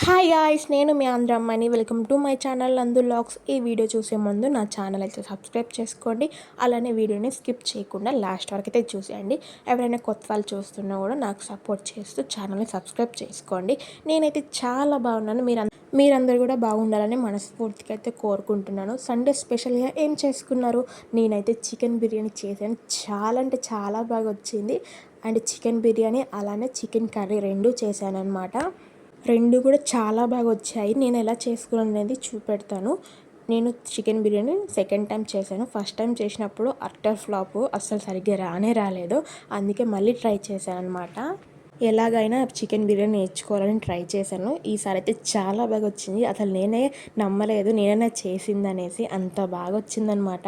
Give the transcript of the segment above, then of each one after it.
Hi guys నేను మీ ఆంధ్ర అమ్మాయిని. Welcome to my channel Nandu logs ఈ వీడియో చూసే ముందు నా ఛానల్ అయితే సబ్స్క్రైబ్ చేసుకోండి. అలానే వీడియోని స్కిప్ చేయకుండా లాస్ట్ వరకు అయితే చూసేయండి. ఎవరైనా కొత్త వాళ్ళు చూస్తున్నా కూడా నాకు సపోర్ట్ చేస్తూ ఛానల్ని సబ్స్క్రైబ్ చేసుకోండి. నేనైతే చాలా బాగున్నాను. మీరు మీరందరూ కూడా బాగుండాలని మనస్ఫూర్తిగా అయితే కోరుకుంటున్నాను. సండే స్పెషల్గా ఏం చేసుకున్నారు? నేనైతే చికెన్ బిర్యానీ చేశాను. చాలా అంటే చాలా బాగా వచ్చింది. అండ్ చికెన్ బిర్యానీ అలానే చికెన్ కర్రీ రెండు చేశాను అనమాట రెండు కూడా చాలా బాగా వచ్చాయి. నేను ఎలా చేసుకున్నాను అనేది చూపెడతాను. నేను చికెన్ బిర్యానీ సెకండ్ టైం చేశాను. ఫస్ట్ టైం చేసినప్పుడు అట్టర్ ఫ్లాప్ అస్సలు సరిగ్గా రానే రాలేదు. అందుకే మళ్ళీ ట్రై చేశాను అనమాట ఎలాగైనా చికెన్ బిర్యానీ నేర్చుకోవాలని ట్రై చేశాను. ఈసారి అయితే చాలా బాగా వచ్చింది. అసలు నేనే నమ్మలేదు. నేనే చేసింది అనేసి అంత బాగా వచ్చిందనమాట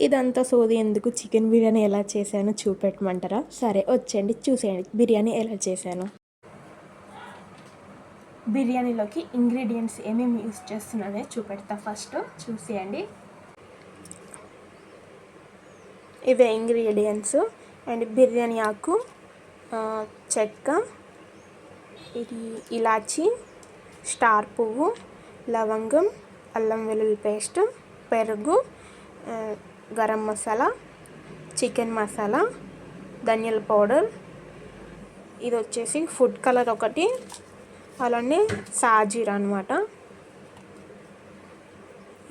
ఇదంతా సోది ఎందుకు చికెన్ బిర్యానీ ఎలా చేశాను చూపెట్టమంటారా? సరే వచ్చేయండి. చూసేయండి. బిర్యానీ ఎలా చేశాను? బిర్యానీలోకి ఇంగ్రీడియంట్స్ ఏమేమి యూస్ చేస్తున్నానే చూపెడతా. ఫస్ట్ చూసేయండి. ఇవే ఇంగ్రీడియంట్స్. అండ్ బిర్యానీ ఆకు చెక్క ఇది ఇలాచి స్టార్ పువ్వు లవంగం అల్లం వెల్లుల్లి పేస్ట్ పెరుగు గరం మసాలా చికెన్ మసాలా ధనియాల పౌడర్. ఇది వచ్చేసి ఫుడ్ కలర్ ఒకటి. అలానే సాజీర అనమాట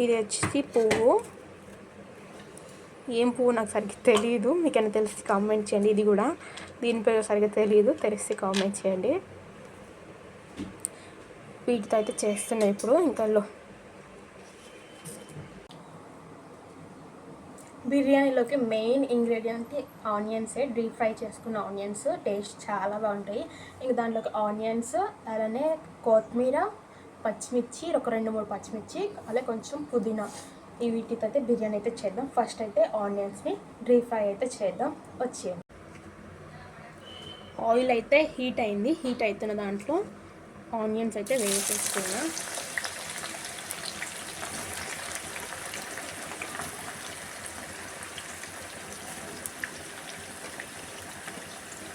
ఇది వచ్చేసి పువ్వు. ఏం పువ్వు నాకు సరిగ్గా తెలియదు మీకైనా తెలిసి కామెంట్ చేయండి. ఇది కూడా దీని పేరు సరిగ్గా తెలియదు తెలిసి కామెంట్ చేయండి. వీటితో అయితే చేస్తున్నాయి ఇప్పుడు. ఇంకా బిర్యానీలోకి మెయిన్ ఇంగ్రీడియంట్ ఆనియన్సే డీప్ ఫ్రై చేసుకున్న ఆనియన్స్ టేస్ట్ చాలా బాగుంటాయి. ఇంకా దాంట్లోకి ఆనియన్స్ అలానే కొత్తిమీర పచ్చిమిర్చి ఒక రెండు మూడు పచ్చిమిర్చి అలాగే కొంచెం పుదీనా. ఈ వీటితో అయితే బిర్యానీ అయితే చేద్దాం. ఫస్ట్ అయితే ఆనియన్స్ని డీప్ ఫ్రై అయితే చేద్దాం. వచ్చేయండి. ఆయిల్ అయితే హీట్ అయింది. హీట్ అవుతున్న దాంట్లో ఆనియన్స్ అయితే వేసేసుకున్నాం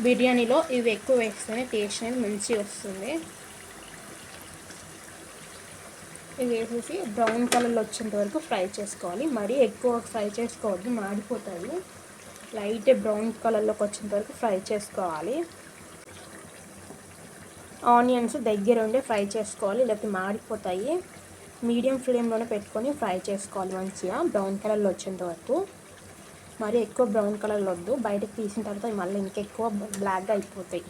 బిర్యానీలో ఇవి ఎక్కువ వేస్తేనే టేస్ట్ అనేది మంచిగా వస్తుంది. ఇవి వేసేసి బ్రౌన్ కలర్లో వచ్చేంత వరకు ఫ్రై చేసుకోవాలి. మరీ ఎక్కువ ఫ్రై చేసుకోవద్దు మాడిపోతాయి. లైట్ బ్రౌన్ కలర్లోకి వచ్చేంత వరకు ఫ్రై చేసుకోవాలి. ఆనియన్స్ దగ్గర ఉండి ఫ్రై చేసుకోవాలి లేకపోతే మాడిపోతాయి. మీడియం ఫ్లేమ్లోనే పెట్టుకొని ఫ్రై చేసుకోవాలి మంచిగా బ్రౌన్ కలర్లో వచ్చేంత వరకు. మరి ఎక్కువ బ్రౌన్ కలర్లో వద్దు. బయటకు తీసిన తర్వాత మళ్ళీ ఇంకెక్కువ బ్లాక్గా అయిపోతాయి.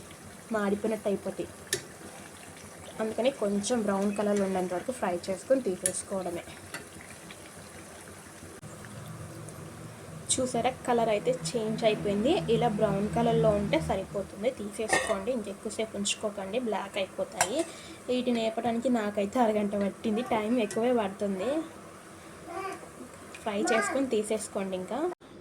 మాడిపోయినట్టు అయిపోతాయి. అందుకని కొంచెం బ్రౌన్ కలర్లో ఉండేంత వరకు ఫ్రై చేసుకొని తీసేసుకోవడమే. చూసారా? కలర్ అయితే చేంజ్ అయిపోయింది. ఇలా బ్రౌన్ కలర్లో ఉంటే సరిపోతుంది. తీసేసుకోండి. ఇంకెక్కువసేపు ఉంచుకోకండి. బ్లాక్ అయిపోతాయి. వీటిని వేపడానికి నాకైతే అరగంట పట్టింది. టైం ఎక్కువే పడుతుంది. ఫ్రై చేసుకొని తీసేసుకోండి ఇంకా.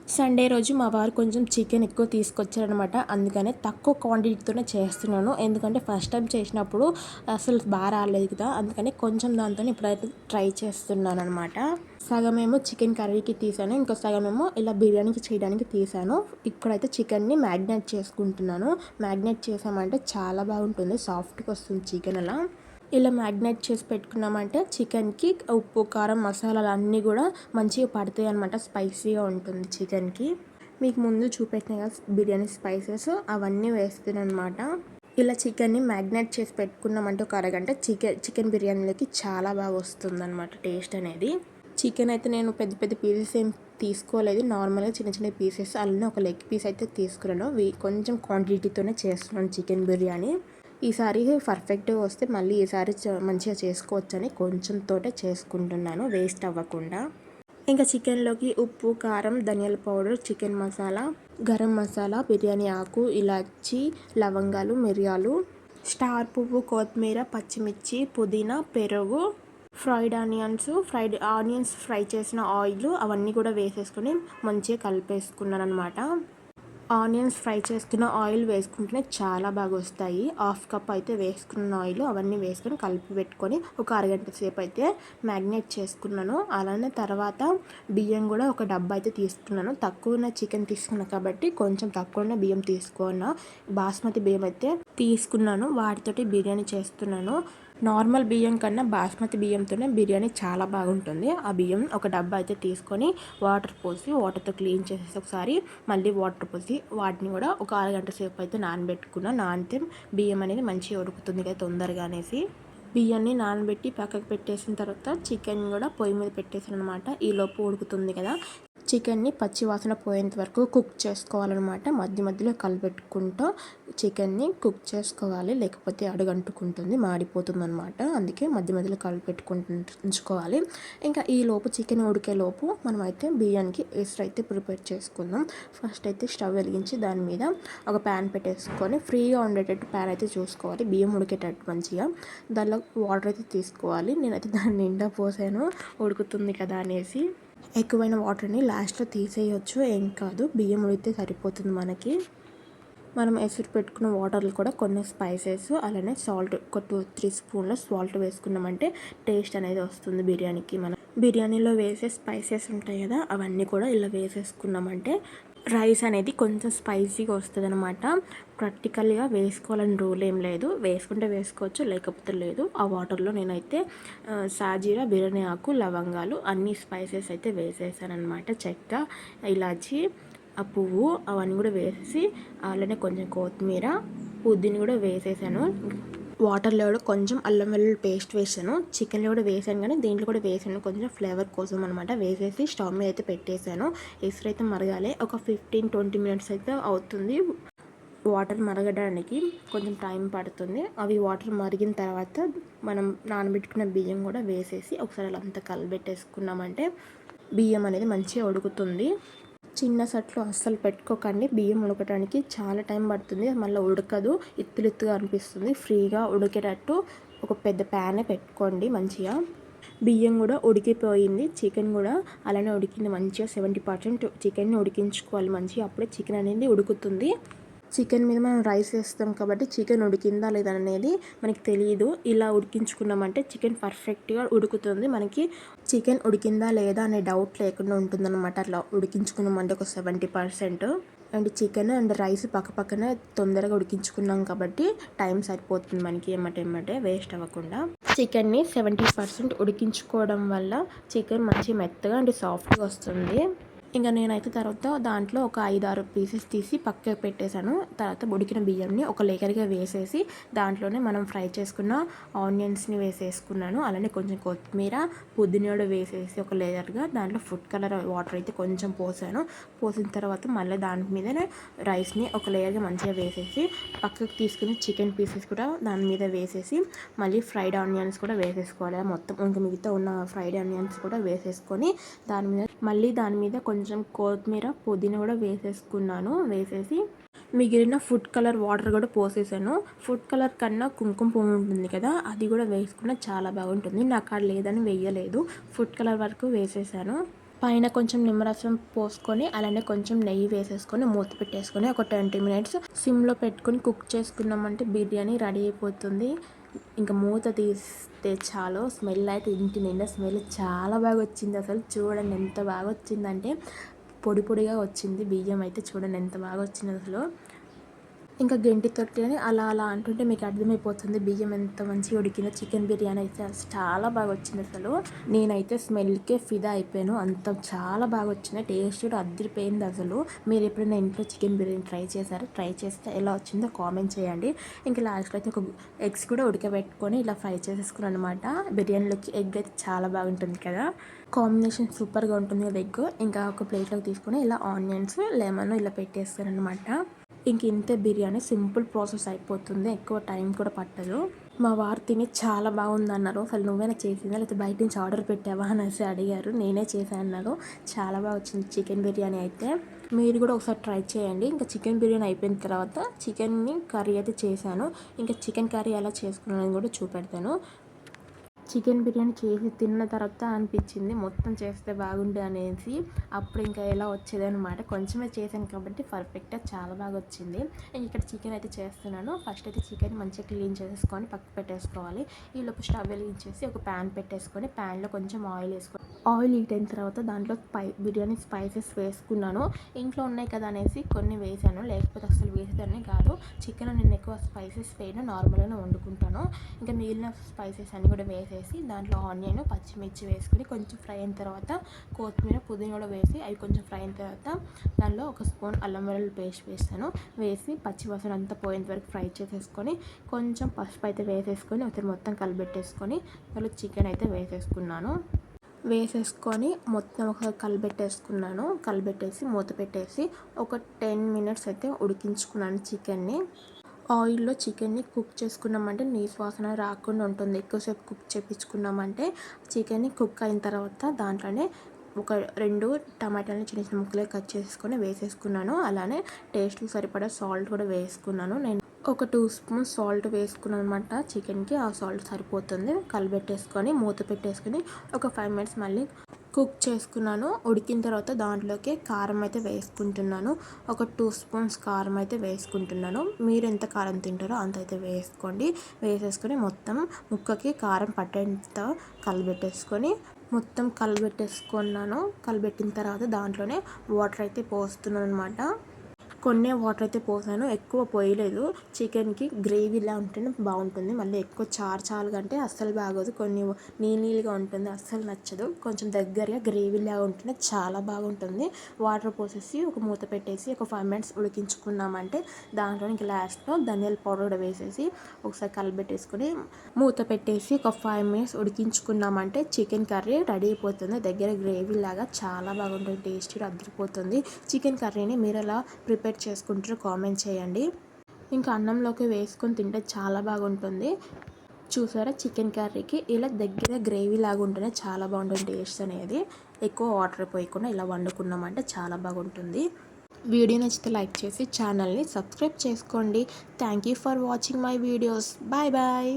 సండే రోజు మా వారు కొంచెం చికెన్ ఎక్కువ తీసుకొచ్చారనమాట అందుకనే తక్కువ క్వాంటిటీతోనే చేస్తున్నాను. ఎందుకంటే ఫస్ట్ టైం చేసినప్పుడు అసలు బాగా రాలేదు కదా. అందుకని కొంచెం దాంతో ఇప్పుడైతే ట్రై చేస్తున్నాను అనమాట సగమేమో చికెన్ కర్రీకి తీసాను. ఇంకో సగమేమో ఇలా బిర్యానీకి చేయడానికి తీసాను. ఇప్పుడైతే చికెన్ని మ్యాగ్నేట్ చేసుకుంటున్నాను. మ్యాగ్నేట్ చేసామంటే చాలా బాగుంటుంది. సాఫ్ట్గా వస్తుంది చికెన్ అలా. ఇలా మ్యాగ్నేట్ చేసి పెట్టుకున్నామంటే చికెన్కి ఉప్పు కారం మసాలాలు అన్నీ కూడా మంచిగా పడతాయి అనమాట స్పైసీగా ఉంటుంది చికెన్కి. మీకు ముందు చూపెట్టిన బిర్యానీ స్పైసెస్. అవన్నీ వేస్తున్నాను అనమాట ఇలా చికెన్ని మ్యాగ్నేట్ చేసి పెట్టుకున్నామంటే ఒక అరగంట చికెన్ చికెన్ బిర్యానీలోకి చాలా బాగా వస్తుంది అనమాట టేస్ట్ అనేది. చికెన్ అయితే నేను పెద్ద పెద్ద పీసెస్ ఏం తీసుకోలేదు. నార్మల్గా చిన్న చిన్న పీసెస్ అలానే ఒక లెగ్ పీస్ అయితే తీసుకున్నాను. కొంచెం క్వాంటిటీతోనే చేస్తున్నాను చికెన్ బిర్యానీ. ఈసారి పర్ఫెక్ట్గా వస్తే మళ్ళీ ఈసారి మంచిగా చేసుకోవచ్చని కొంచెం తోటే చేసుకుంటున్నాను వేస్ట్ అవ్వకుండా. ఇంకా చికెన్లోకి ఉప్పు కారం ధనియాల పౌడర్ చికెన్ మసాలా గరం మసాలా బిర్యానీ ఆకు ఇలాచి లవంగాలు మిరియాలు స్టార్ పువ్వు కొత్తిమీర పచ్చిమిర్చి పుదీనా పెరుగు fried onions fried onions fry చేసిన ఆయిల్ అవన్నీ కూడా వేసేసుకొని మంచిగా కలిపేసుకున్నాను అనమాట ఆనియన్స్ ఫ్రై చేస్తున్న ఆయిల్ వేసుకుంటేనే చాలా బాగా వస్తాయి హాఫ్ కప్ అయితే వేసుకున్న ఆయిల్ అవన్నీ వేసుకొని కలిపి పెట్టుకొని ఒక అరగంట సేపు అయితే మ్యాగ్నేట్ చేసుకున్నాను. అలానే తర్వాత బియ్యం కూడా ఒక డబ్బా అయితే తీసుకున్నాను. తక్కువ చికెన్ తీసుకున్నాను కాబట్టి కొంచెం తక్కువనే బియ్యం తీసుకున్నా. బాస్మతి బియ్యం అయితే తీసుకున్నాను. వాటితోటి బిర్యానీ చేస్తున్నాను. నార్మల్ బియ్యం కన్నా బాస్మతి బియ్యంతోనే బిర్యానీ చాలా బాగుంటుంది. ఆ బియ్యం ఒక డబ్బా అయితే తీసుకొని వాటర్ పోసి వాటర్తో క్లీన్ చేసేసి ఒకసారి మళ్ళీ వాటర్ పోసి వాటిని కూడా ఒక అరగంట సేపు అయితే నానబెట్టుకున్న నానితే బియ్యం అనేది మంచిగా ఉడుకుతుంది కదా తొందరగా అనేసి. బియ్యాన్ని నానబెట్టి పక్కకు పెట్టేసిన తర్వాత చికెన్ కూడా పొయ్యి మీద పెట్టేసాను అనమాట ఈలోపు ఉడుకుతుంది కదా. చికెన్ని పచ్చివాసన పోయేంత వరకు కుక్ చేసుకోవాలన్నమాట. మధ్య మధ్యలో కలిపెట్టుకుంటూ చికెన్ని కుక్ చేసుకోవాలి. లేకపోతే అడుగంటుకుంటుంది మాడిపోతుంది అనమాట అందుకే మధ్య మధ్యలో కలిపెట్టుకుంటూ ఉంచుకోవాలి ఇంకా ఈ లోపు చికెన్ ఉడికే లోపు మనం అయితే బియ్యానికి ఎసురు అయితే ప్రిపేర్ చేసుకుందాం. ఫస్ట్ అయితే స్టవ్ వెలిగించి దాని మీద ఒక ప్యాన్ పెట్టేసుకొని ఫ్రీగా ఉండేటట్టు ప్యాన్ అయితే చూసుకోవాలి. బియ్యం ఉడికేటట్టు మంచిగా. దానిలో వాటర్ అయితే తీసుకోవాలి. నేనైతే దాన్ని నిండా పోసాను. ఉడుకుతుంది కదా అనేసి. ఎక్కువైన వాటర్ని లాస్ట్లో తీసేయొచ్చు. ఏం కాదు. బియ్యం ఉడితే సరిపోతుంది మనకి. మనం ఎసురు పెట్టుకున్న వాటర్లు కూడా కొన్ని స్పైసెస్ అలానే సాల్ట్ ఒక టూ త్రీ స్పూన్ల సాల్ట్ వేసుకున్నామంటే టేస్ట్ అనేది వస్తుంది బిర్యానీకి. మనం బిర్యానీలో వేసే స్పైసెస్ ఉంటాయి కదా అవన్నీ కూడా ఇలా వేసేసుకున్నామంటే రైస్ అనేది కొంచెం స్పైసీగా వస్తుంది అనమాట ప్రాక్టికల్గా వేసుకోవాలని రూల్ ఏం లేదు. వేసుకుంటే వేసుకోవచ్చు లేకపోతే లేదు. ఆ వాటర్లో నేనైతే సాజీరా బిర్యానీ ఆకు లవంగాలు అన్ని స్పైసెస్ అయితే వేసేసానమాట చెక్క ఇలాచి ఆ పువ్వు అవన్నీ కూడా వేసేసి అలానే కొంచెం కొత్తిమీర పుదీని కూడా వేసేసాను. వాటర్లో కూడా కొంచెం అల్లం వెల్లుల్లి పేస్ట్ వేసాను. చికెన్లో కూడా వేసాను కానీ దీంట్లో కూడా వేసాను. కొంచెం ఫ్లేవర్ కోసం అనమాట వేసేసి స్టవ్ మీద అయితే పెట్టేశాను. ఎసురు అయితే మరగాలి. ఒక ఫిఫ్టీన్ ట్వంటీ మినిట్స్ అయితే అవుతుంది. వాటర్ మరగడానికి కొంచెం టైం పడుతుంది. అవి వాటర్ మరిగిన తర్వాత మనం నానబెట్టుకున్న బియ్యం కూడా వేసేసి ఒకసారి అలా అంతా కలబెట్టేసుకున్నామంటే బియ్యం అనేది మంచిగా ఉడుకుతుంది. చిన్న సట్లు అస్సలు పెట్టుకోకండి. బియ్యం ఉడకడానికి చాలా టైం పడుతుంది. మళ్ళీ ఉడకదు. ఇత్తులిత్తుగా అనిపిస్తుంది. ఫ్రీగా ఉడికేటట్టు ఒక పెద్ద ప్యానే పెట్టుకోండి మంచిగా. బియ్యం కూడా ఉడికిపోయింది. చికెన్ కూడా అలానే ఉడికింది మంచిగా. సెవెంటీ పర్సెంట్ చికెన్ని ఉడికించుకోవాలి మంచిగా. అప్పుడే చికెన్ అనేది ఉడుకుతుంది. చికెన్ మీద మనం రైస్ వేస్తాం కాబట్టి చికెన్ ఉడికిందా లేదా అనేది మనకి తెలియదు ఇలా ఉడికించుకున్నామంటే చికెన్ పర్ఫెక్ట్గా ఉడుకుతుంది. మనకి చికెన్ ఉడికిందా లేదా అనే డౌట్ లేకుండా ఉంటుందన్నమాట. అట్లా ఉడికించుకున్నామంటే ఒక seventy percent. And chicken and rice పక్కపక్కనే తొందరగా ఉడికించుకున్నాం కాబట్టి టైం సరిపోతుంది మనకి ఏమంటే ఏమంటే వేస్ట్ అవ్వకుండా. చికెన్ని సెవెంటీ పర్సెంట్ ఉడికించుకోవడం వల్ల చికెన్ మంచి మెత్తగా అండ్ సాఫ్ట్గా వస్తుంది. ఇంకా నేనైతే తర్వాత దాంట్లో ఒక ఐదు ఆరు పీసెస్ తీసి పక్కకు పెట్టేశాను. తర్వాత ఉడికిన బియ్యంని ఒక లేకరిగా వేసేసి దాంట్లోనే మనం ఫ్రై చేసుకున్న ఆనియన్స్ని వేసేసుకున్నాను. అలానే కొంచెం కొత్తిమీర పుదీనాడు వేసేసి ఒక లేయర్గా దాంట్లో ఫుడ్ కలర్ వాటర్ అయితే కొంచెం పోసాను. పోసిన తర్వాత మళ్ళీ దాని మీదనే రైస్ని ఒక లేయర్గా మంచిగా వేసేసి పక్కకు తీసుకుని చికెన్ పీసెస్ కూడా దాని మీద వేసేసి మళ్ళీ ఫ్రైడ్ ఆనియన్స్ కూడా వేసేసుకోవాలి. మొత్తం ఇంకా మిగతా ఉన్న ఫ్రైడ్ ఆనియన్స్ కూడా వేసేసుకొని దాని మీద మళ్ళీ దాని మీద కొంచెం కొంచెం కొత్తిమీర పుదీనా కూడా వేసేసుకున్నాను. వేసేసి మిగిలిన ఫుడ్ కలర్ వాటర్ కూడా పోసేసాను. ఫుడ్ కలర్ కన్నా కుంకుమ పువ్వు ఉంటుంది కదా అది కూడా వేసుకున్న చాలా బాగుంటుంది. నాకు అది లేదని వేయలేదు. ఫుడ్ కలర్ వరకు వేసేసాను. పైన కొంచెం నిమ్మరసం పోసుకొని అలానే కొంచెం నెయ్యి వేసేసుకొని మూత పెట్టేసుకొని ఒక ట్వంటీ మినిట్స్ సిమ్లో పెట్టుకొని కుక్ చేసుకున్నామంటే బిర్యానీ రెడీ అయిపోతుంది. ఇంకా మూత తీస్తే చాలు. స్మెల్ అయితే ఇంటి నిండా స్మెల్ చాలా బాగా వచ్చింది అసలు. చూడండి ఎంత బాగా వచ్చిందంటే పొడి పొడిగా వచ్చింది. బియ్యం అయితే చూడండి ఎంత బాగా వచ్చింది అసలు. ఇంకా తొట్టి అని అలా అలా అంటుంటే మీకు అర్థమైపోతుంది. బియ్యం ఎంత మంచిగా ఉడికిందో. చికెన్ బిర్యానీ అయితే చాలా బాగా వచ్చింది అసలు. నేనైతే స్మెల్కే ఫిదా అయిపోయాను. అంత చాలా బాగా వచ్చింది. టేస్ట్ కూడా అద్దరిపోయింది అసలు. మీరు ఎప్పుడైనా ఇంట్లో చికెన్ బిర్యానీ ట్రై చేశారు? ట్రై చేస్తే ఎలా వచ్చిందో కామెంట్ చేయండి. ఇంకా లాస్ట్లో అయితే ఒక ఎగ్స్ కూడా ఉడకబెట్టుకొని ఇలా ఫ్రై చేసేసుకున్నాను అనమాట బిర్యానీలోకి ఎగ్ అయితే చాలా బాగుంటుంది కదా. కాంబినేషన్ సూపర్గా ఉంటుంది కదా ఎగ్. ఇంకా ఒక ప్లేట్లోకి తీసుకొని ఇలా ఆనియన్స్ లెమన్ ఇలా పెట్టేస్తాను అనమాట ఇంక ఇంతే బిర్యానీ సింపుల్ ప్రాసెస్ అయిపోతుంది. ఎక్కువ టైం కూడా పట్టదు. మా వారు తిని చాలా బాగుంది అన్నారు అసలు నువ్వేనా చేసిందా? లేకపోతే బయట నుంచి ఆర్డర్ పెట్టావా? అనేసి అడిగారు. నేనే చేశాను అన్నారు. చాలా బాగా వచ్చింది చికెన్ బిర్యానీ అయితే. మీరు కూడా ఒకసారి ట్రై చేయండి. ఇంకా చికెన్ బిర్యానీ అయిపోయిన తర్వాత చికెన్ని కర్రీ అయితే చేశాను. ఇంకా చికెన్ కర్రీ ఎలా చేసుకున్నాను కూడా చూపెడతాను. చికెన్ బిర్యానీ చేసి తిన్న తర్వాత అనిపించింది మొత్తం చేస్తే బాగుండే అనేసి. అప్పుడు ఇంకా ఎలా వచ్చేది అనమాట కొంచెమే చేశాను కాబట్టి పర్ఫెక్ట్గా చాలా బాగా వచ్చింది. ఇక్కడ చికెన్ అయితే చేస్తున్నాను. ఫస్ట్ అయితే చికెన్ మంచిగా క్లీన్ చేసేసుకొని పక్కకు పెట్టేసుకోవాలి. ఈలోపు స్టవ్ వెలిగించేసి ఒక ప్యాన్ పెట్టేసుకొని ప్యాన్లో కొంచెం ఆయిల్ వేసుకొని ఆయిల్ హీట్ అయిన తర్వాత దాంట్లో స్పై బిర్యానీ స్పైసెస్ వేసుకున్నాను. ఇంట్లో ఉన్నాయి కదా అనేసి కొన్ని వేసాను లేకపోతే అసలు వేసేదాన్ని కాదు. చికెన్ నేను ఎక్కువ స్పైసెస్ వేయను నార్మల్గానే వండుకుంటాను. ఇంకా మిగిలిన స్పైసెస్ అన్నీ కూడా వేసేసి దాంట్లో ఆనియన్ పచ్చిమిర్చి వేసుకుని కొంచెం ఫ్రై అయిన తర్వాత కొత్తిమీర పుదీనా కూడా వేసి అవి కొంచెం ఫ్రై అయిన తర్వాత దానిలో ఒక స్పూన్ అల్లం వెల్లుల్లి పేస్ట్ వేస్తాను. వేసి పచ్చివాసన అంతా పోయేంత వరకు ఫ్రై చేసేసుకొని కొంచెం పసుపు అయితే వేసేసుకొని ఒకసారి మొత్తం కలిపెట్టేసుకొని మళ్ళీ చికెన్ అయితే వేసేసుకున్నాను. వేసేసుకొని మొత్తం ఒక కలిపెట్టేసుకున్నాను కలిపెట్టేసి మూత పెట్టేసి ఒక టెన్ మినిట్స్ అయితే ఉడికించుకున్నాను చికెన్ని. ఆయిల్లో చికెన్ని కుక్ చేసుకున్నామంటే నీసు వాసన రాకుండా ఉంటుంది. ఎక్కువసేపు కుక్ చేపించుకున్నామంటే చికెన్ని కుక్ అయిన తర్వాత దాంట్లోనే ఒక రెండు టమాటాలని చిన్న చిన్న ముక్కలే కట్ చేసుకొని వేసేసుకున్నాను. అలానే టేస్ట్కి సరిపడా సాల్ట్ కూడా వేసుకున్నాను. నేను ఒక టూ స్పూన్ సాల్ట్ వేసుకున్నాను అనమాట చికెన్కి. ఆ సాల్ట్ సరిపోతుంది. కలిపెట్టేసుకొని మూత పెట్టేసుకొని ఒక ఫైవ్ మినిట్స్ మళ్ళీ కుక్ చేసుకున్నాను. ఉడికిన తర్వాత దాంట్లోకి కారం అయితే వేసుకుంటున్నాను. ఒక టూ స్పూన్స్ కారం అయితే వేసుకుంటున్నాను. మీరు ఎంత కారం తింటారో అంత అయితే వేసుకోండి. వేసేసుకొని మొత్తం ముక్కకి కారం పట్టేంత కలిపెట్టేసుకొని మొత్తం కలిపెట్టేసుకున్నాను కలిపెట్టిన తర్వాత దాంట్లోనే వాటర్ అయితే పోస్తున్నాను అనమాట కొన్ని వాటర్ అయితే పోసాను. ఎక్కువ పోయలేదు. చికెన్కి గ్రేవీలా ఉంటేనే బాగుంటుంది. మళ్ళీ ఎక్కువ చారు చాలు కంటే అస్సలు బాగోదు. కొన్ని నీళ్ళు నీళ్ళుగా ఉంటుంది. అస్సలు నచ్చదు. కొంచెం దగ్గరగా గ్రేవీలా ఉంటేనే చాలా బాగుంటుంది. వాటర్ పోసేసి ఒక మూత పెట్టేసి ఒక ఫైవ్ మినిట్స్ ఉడికించుకున్నామంటే దాంట్లో ఇంక లాస్ట్లో ధనియాల పౌడర్ కూడా వేసేసి ఒకసారి కలిపెట్టేసుకొని మూత పెట్టేసి ఒక ఫైవ్ మినిట్స్ ఉడికించుకున్నామంటే చికెన్ కర్రీ రెడీ అయిపోతుంది. దగ్గర గ్రేవీ లాగా చాలా బాగుంటుంది. టేస్టీ అద్దరిపోతుంది. చికెన్ కర్రీని మీరు అలా ప్రిపేర్ ప్రిపేర్ చేసుకుంటారో కామెంట్ చేయండి. ఇంకా అన్నంలోకి వేసుకొని తింటే చాలా బాగుంటుంది. చూసారా? చికెన్ కర్రీకి ఇలా దగ్గర గ్రేవీ లాగా ఉంటేనే చాలా బాగుంటుంది టేస్ట్ అనేది. ఎక్కువ వాటర్ పోయకుండా ఇలా వండుకున్నామంటే చాలా బాగుంటుంది. వీడియో నచ్చితే లైక్ చేసి ఛానల్ని సబ్స్క్రైబ్ చేసుకోండి. Thank you for watching my videos. Bye bye.